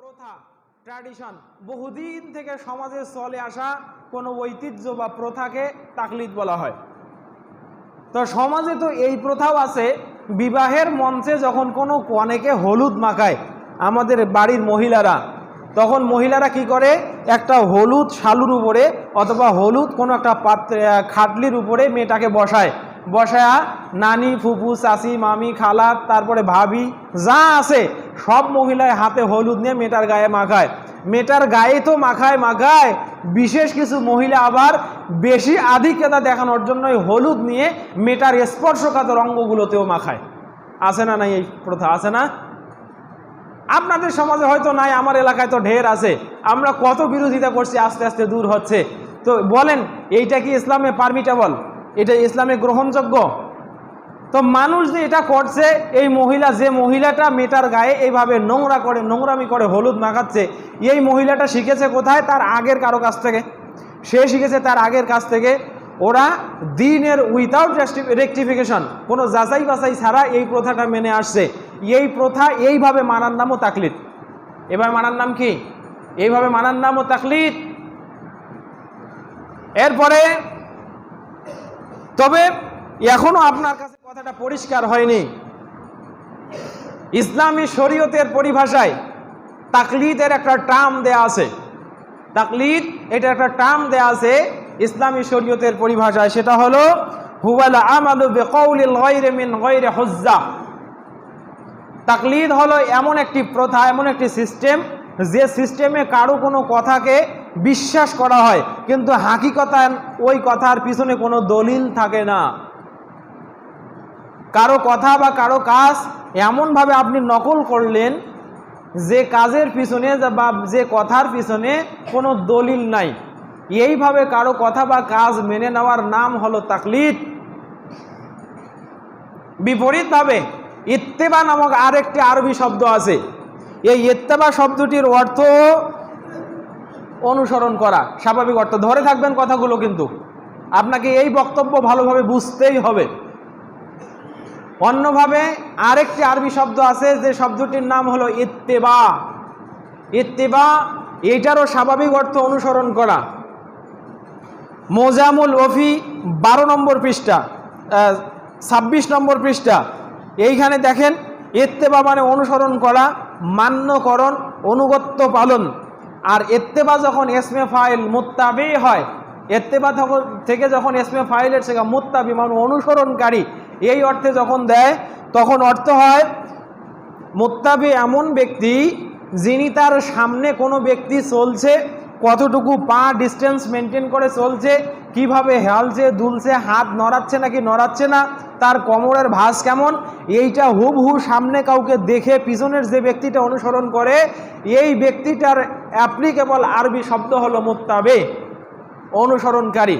প্রথা ট্র্যাডিশন বহুদিন থেকে সমাজে চলে আসা কোনো ঐতিহ্য বা প্রথাকে তাকলিদ বলা হয়। তো সমাজে তো এই প্রথাও আছে, বিবাহের মঞ্চে যখন কোনো কনেকে হলুদ মাখায় আমাদের বাড়ির মহিলারা, তখন মহিলারা কি করে? একটা হলুদ শালুর উপরে অথবা হলুদ কোনো একটা পাত্রে, খাটলির উপরে মেয়েটাকে বসায়। বসায়া নানি ফুপু চাচি, মামি, খালা, তারপরে ভাবি, যা আছে সব মহিলায় হাতে হলুদ নিয়ে মেয়েটার গায়ে মাখায়। মেয়েটার গায়ে তো মাখায় মাখায়, বিশেষ কিছু মহিলা আবার বেশি আধিক্যতা দেখানোর জন্য এই হলুদ নিয়ে মেয়েটার স্পর্শকাতর অঙ্গগুলোতেও মাখায়। আছে না নাই এই প্রথা? আছে না? আপনাদের সমাজে হয়তো নাই, আমার এলাকায় তো ঢের আছে। আমরা কত বিরোধিতা করছি, আস্তে আস্তে দূর হচ্ছে। তো বলেন, এইটা কি ইসলামে পারমিটেবল এটা ইসলামে গ্রহণযোগ্য। তো মানুষ যে এটা করছে, এই মহিলা যে মহিলাটা মেটার গায়ে এইভাবে নোংরা করে, নোংরামি করে হলুদ মাখাচ্ছে, এই মহিলাটা শিখেছে কোথায়? তার আগের কারও কাছ থেকে। সে শিখেছে তার আগের কাছ থেকে। ওরা দিনের উইথাউট রেকটিফিকেশন কোনো যাচাই বাছাই ছাড়া এই প্রথাটা মেনে আসছে। এই প্রথা এইভাবে মানার নামও তাকলিদ। এবার মানার নাম কি? এইভাবে মানার নামও তাকলিদ। এরপরে তবে এখনও আপনার কাছে কথাটা পরিষ্কার হয়নি। ইসলামী শরীয়তের পরিভাষায় তাকলিদের একটা টার্ম দেয়া আছে। তাকলিদ, এটা একটা টার্ম দেয়া আছে ইসলামী শরীয়তের পরিভাষায়। সেটা হলো, হুয়াল আমালু বিকাউলিল গায়রি মিন গায়রি হুজ্জা। তাকলিদ হলো এমন একটি প্রথা, এমন একটি সিস্টেম যে সিস্টেমে কারও কোনো কথাকে বিশ্বাস করা হয়, কিন্তু হাকিকতা ওই কথার পিছনে কোনো দলিল থাকে না। কারও কথা বা কারও কাজ এমনভাবে আপনি নকল করলেন যে কাজের পিছনে বা যে কথার পিছনে কোনো দলিল নাই। এইভাবে কারও কথা বা কাজ মেনে নেওয়ার নাম হলো তাকলিদ। বিপরীতভাবে ইত্তেবা নামক আরেকটি আরবি শব্দ আছে। এই ইত্তেবা শব্দটির অর্থ অনুসরণ করা। স্বাভাবিক অর্থ ধরে থাকবেন কথাগুলো কিন্তু। আপনাকে এই বক্তব্য ভালোভাবে বুঝতেই হবে। অন্যভাবে আরেকটি আরবি শব্দ আছে, যে শব্দটির নাম হলো ইত্তেবা। ইত্তেবা, এটারও স্বাভাবিক অর্থ অনুসরণ করা। মোজামুল ওফি বারো নম্বর পৃষ্ঠা ছাব্বিশ নম্বর পৃষ্ঠা। এইখানে দেখেন, ইত্তেবা মানে অনুসরণ করা, মান্যকরণ, অনুগত্য পালন। আর এত্তেবা যখন এসমে ফাইল মুত্তাবি হয় এত্তেবা তখন- থেকে যখন এসমে ফাইলের সেটা মুত্তাবি মানে অনুসরণকারী, এই অর্থে যখন দেয়, তখন অর্থ হয়, মোত্তাবি এমন ব্যক্তি যিনি তার সামনে কোনো ব্যক্তি চলছে, কতটুকু পা ডিস্টেন্স মেনটেন করে চলছে, কীভাবে হেলছে, দুলছে, হাত নড়াচ্ছে নাকি নড়াচ্ছে না, তার কোমরের ভাস কেমন, এইটা হুবহু সামনে কাউকে দেখে পিছনের যে ব্যক্তিটা অনুসরণ করে, এই ব্যক্তিটার অ্যাপ্লিকেবল আরবি শব্দ হলো মুত্তাবে, অনুসরণকারী।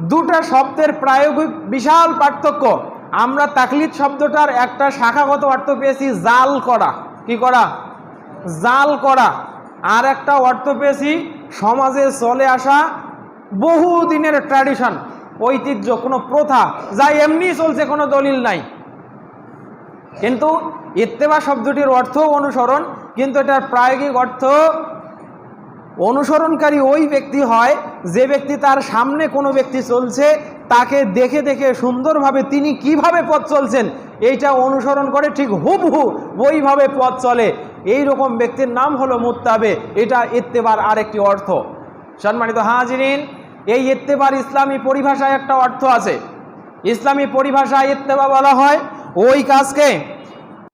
দুটা শব্দের প্রায়োগিক বিশাল পার্থক্য। আমরা তাকলিদ শব্দটার একটা শাখাগত অর্থ পেয়েছি জাল করা। কি করা? জাল করা। আর একটা অর্থ পেয়েছি সমাজে চলে আসা বহু দিনের ট্র্যাডিশন ঐতিহ্য, কোনো প্রথা। যা এমনি চলছে, কোনো দলিল নাই। কিন্তু ইত্তেবা শব্দটির অর্থ অনুসরণ কিন্তু এটার প্রায়োগিক অর্থ অনুসরণকারী ওই ব্যক্তি হয় যে ব্যক্তি তার সামনে কোনো ব্যক্তি চলছে, তাকে দেখে দেখে সুন্দরভাবে তিনি কীভাবে পথ চলছেন, এইটা অনুসরণ করে ঠিক হুবহু ওইভাবে পথ চলে। এই রকম ব্যক্তির নাম হলো মুত্তাবে, এটা ইত্তেবার আরেকটি অর্থ। সম্মানিত হাজিরিন, এই ইত্তেবার ইসলামী পরিভাষায় একটা অর্থ আছে। ইসলামী পরিভাষায় ইত্তেবা বলা হয় ওই কাজকে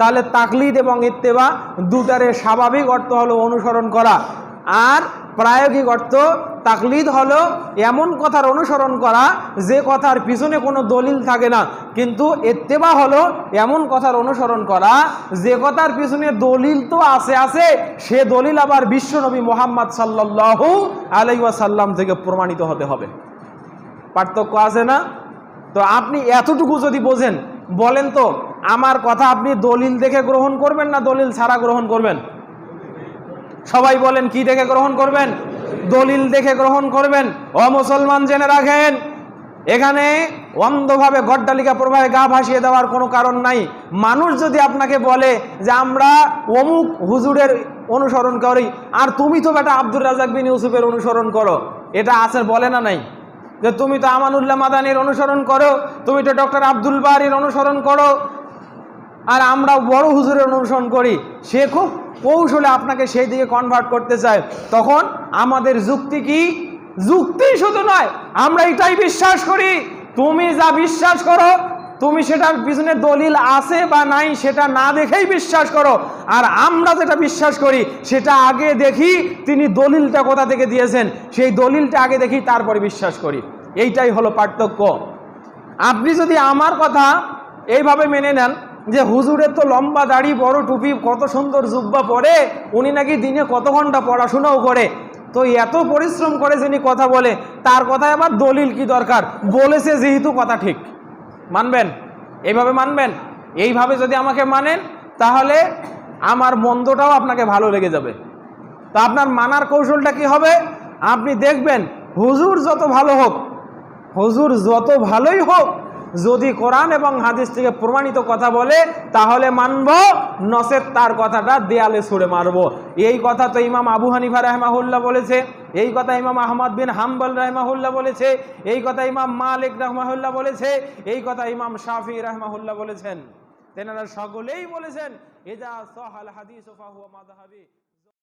তাহলে তাকলিদ এবং ইত্তেবা দুটারে স্বাভাবিক অর্থ হলো অনুসরণ করা। আর প্রায়োগিক অর্থ তাকলিদ হলো এমন কথার অনুসরণ করা যে কথার পিছনে কোনো দলিল থাকে না। কিন্তু এত্তেবা হলো এমন কথার অনুসরণ করা যে কথার পিছনে দলিল তো আছে আছে, সে দলিল আবার বিশ্বনবী মোহাম্মদ সাল্লাল্লাহু আলাইহি ওয়াসাল্লাম থেকে প্রমাণিত হতে হবে। পার্থক্য আছে না? তো আপনি এতটুকু যদি বোঝেন, বলেন তো আমার কথা আপনি দলিল দেখে গ্রহণ করবেন না দলিল ছাড়া গ্রহণ করবেন? সবাই বলেন, কি দেখে গ্রহণ করবেন? দলিল দেখে গ্রহণ করবেন। ও মুসলমান, জেনে রাখেন, এখানে অন্ধভাবে গড্ডালিকা প্রবাহে গা ভাসিয়ে দেওয়ার কোনো কারণ নাই। মানুষ যদি আপনাকে বলে যে আমরা অমুক হুজুরের অনুসরণ করি, আর তুমি তো বেটা আব্দুর রাজাক বিন ইউসুফের অনুসরণ করো, এটা আছে বলে না নাই? যে তুমি তো আমানুল্লাহ মাদানির অনুসরণ করো, তুমি তো ডক্টর আব্দুল বারির অনুসরণ করো আর আমরা বড় হুজুরের অনুসরণ করি। সে খুব কৌশলে আপনাকে সেই দিকে কনভার্ট করতে চায়। তখন আমাদের যুক্তি কি? যুক্তি শুধু নয়, আমরা এটাই বিশ্বাস করি। তুমি যা বিশ্বাস করো, তুমি সেটার পিছনে দলিল আছে বা নাই সেটা না দেখেই বিশ্বাস করো। আর আমরা যেটা বিশ্বাস করি, সেটা আগে দেখি তিনি দলিলটা কোথা থেকে দিয়েছেন। সেই দলিলটা আগে দেখি, তারপরে বিশ্বাস করি। এইটাই হলো পার্থক্য। আপনি যদি আমার কথা এইভাবে মেনে নেন যে হুজুরের তো লম্বা দাড়ি, বড় টুপি, কত সুন্দর জুব্বা পরে, উনি নাকি দিনে কত ঘণ্টা পড়াশোনাও করে। তো এত পরিশ্রম করে যিনি কথা বলে, তার কথায় আবার দলিল কি দরকার? বলেছে যেহেতু কথা ঠিক। মানবেন? এইভাবে মানবেন? এইভাবে যদি আমাকে মানেন, তাহলে আমার মন্দটাও আপনাকে ভালো লেগে যাবে। তো আপনার মানার কৌশলটা কি হবে? আপনি দেখবেন, হুজুর যত ভালো হোক, হুজুর যত ভালোই হোক যদি কোরআন এবং হাদিস থেকে প্রমাণিত কথা বলে, তাহলে মানব, নসের তার কথাটা দেয়ালে ছুড়ে মারব। এই কথা তো ইমাম আবু হানিফা রহমাহুল্লাহ বলেছে, এই কথা ইমাম আহমদ বিন হাম্বল রহমাহুল্লাহ বলেছে, এই কথা ইমাম মালিক রহমাহুল্লাহ বলেছে, এই কথা ইমাম শাফি রহমাহুল্লাহ বলেছেন। তেনারা সকলেই বলেছেন এজা সহাল হাদিস